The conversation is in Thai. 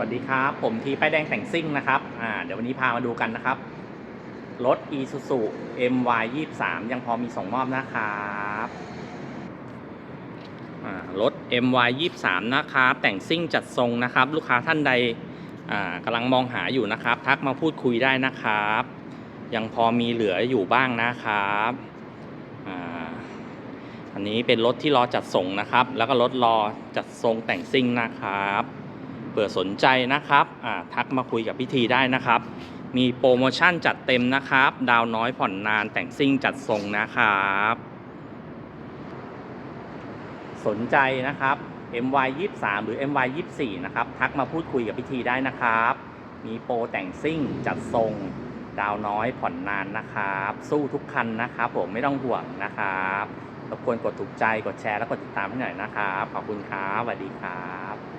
วัสดีครับ ผมทีป้ายแดงแต่งซิ่งนะครับอ่าเดี๋ยววันนี้พามาดูกันนะครับ รถ Isuzu MY 23ยังพอมีส่งมอบนะครับอ่ารถ MY 23นะครับแต่งซิ่งจัดทรงนะครับ ลูกค้าท่านใดอ่ากำลังมองหาอยู่นะครับ ทักมาพูดคุยได้นะครับ ยังพอมีเหลืออยู่บ้างนะครับอ่าอันนี้เป็นรถที่รอจัดส่งนะครับ แล้วก็รถรอจัดทรงแต่งซิ่งนะครับ ผื่อสนใจนะครับอ่าทักมาคุยกับพิธีได้นะครับ มีโปรโมชั่นจัดเต็มนะครับ ดาวน้อยผ่อนนานแต่งซิ่งจัดทรงนะครับ สนใจนะครับ MY 23หรือ MY 24นะครับ ทักมาพูดคุยกับพิธีได้นะครับ มีโปรแต่งซิ่งจัดทรง ดาวน้อยผ่อนนานนะครับ สู้ทุกคันนะครับผมไม่ต้องห่วงนะครับรบกวนกดถูกใจ กดแชร์ และกดติดตามให้หน่อยนะครับ ขอบคุณครับสวัสดีครับ